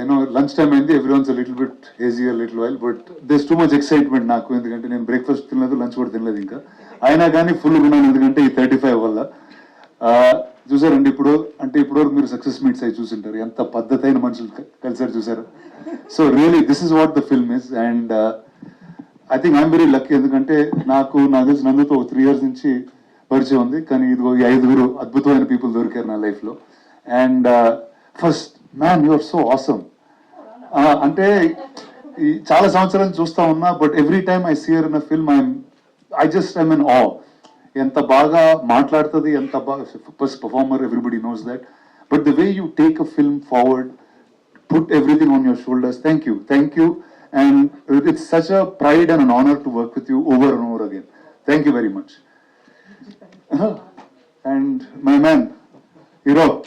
You know lunch time అయింది every once little bit AG little while but this too much excitement నాకు ఎందుకంటే నేను breakfast తినలేదు lunch కూడా తినలేదు ఇంకా. అయినా కానీ ఫుల్ ఉన్నాను ఎందుకంటే ఈ థర్టీ ఫైవ్ వల్ల చూసారండి ఇప్పుడు అంటే ఇప్పుడు మీరు సక్సెస్ మీట్స్ అయి చూసింటారు. ఎంత పద్ధతి అయిన మనుషులు కలిసారు చూసారు? So really this is what the film is and I think I'm very luck ఎందుకంటే నాకు నాకు తెలిసి నందుతో త్రీ ఇయర్స్ నుంచి పరిచయం ఉంది. కానీ ఇదిగో ఈ ఐదుగురు అద్భుతమైన పీపుల్ దొరికారు నా లైఫ్లో. And first uh, man your so awesome అంటే ఈ చాలా సంవత్సరాలు చూస్తా ఉన్నా but every time I see her in a film I'm I just I'm in awe ఎంత బాగా మాట్లాడుతుంది ఎంత బాగా first performer everybody knows that but the way you take a film forward put everything on your shoulders. Thank you. Thank you. And it's such a pride and an honor to work with you over and over again. Thank you very much. Uh-huh. And my man, Hero.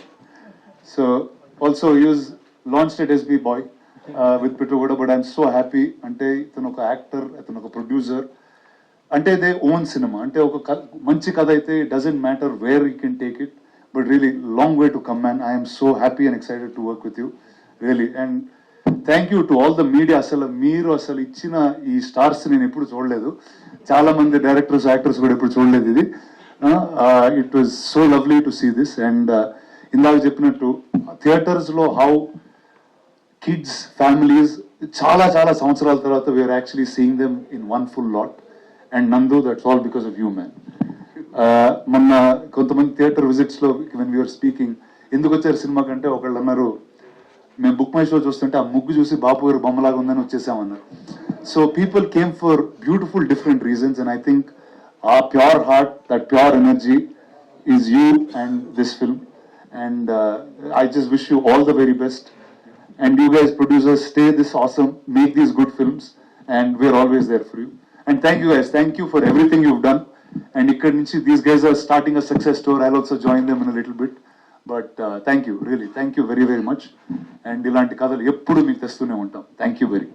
Also use launch was launched boy with Boy uh, with Petrovoda, but I'm అంటే ఇతను ఒక actor ఇతను ఒక producer అంటే they own cinema అంటే ఒక మంచి కథ అయితే doesn't matter where you can take it but really long way to come man I'm so happy and excited to work with you really and thank you to all the media అసలు మీరు అసలు ఇచ్చిన ఈ stars నేను ఎప్పుడు చూడలేదు. చాలా మంది డైరెక్టర్స్ యాక్టర్స్ కూడా ఎప్పుడు చూడలేదు ఇది. It was so lovely to see this and ఇందాక చెప్పినట్టు థియేటర్స్లో హౌ కిడ్స్ ఫ్యామిలీస్ చాలా చాలా సంవత్సరాల తర్వాత we're actually seeing them in one full lot and Nandu that's all because of you man మొన్న కొంతమంది థియేటర్ విజిట్స్లో వెన్ వీఆర్ స్పీకింగ్ ఎందుకు వచ్చారు సినిమా కంటే ఒకళ్ళు అన్నారు మేము బుక్ మై షో చూస్తుంటే ఆ ముగ్గు చూసి బాపు గారు బొమ్మలాగా ఉందని వచ్చేసామన్నారు so people came for beautiful different reasons and I think a pure heart that pure energy is you and this film and i just wish you all the very best and you guys producers stay this awesome make these good films and we're always there for you and thank you guys thank you for everything you've done and ikkad these guys are starting a success tour i'll also join them in a little bit but uh, thank you really thank you very very much and ఇలాంటి కథలు ఎప్పుడు మీకు తెస్తూనే ఉంటాం thank you very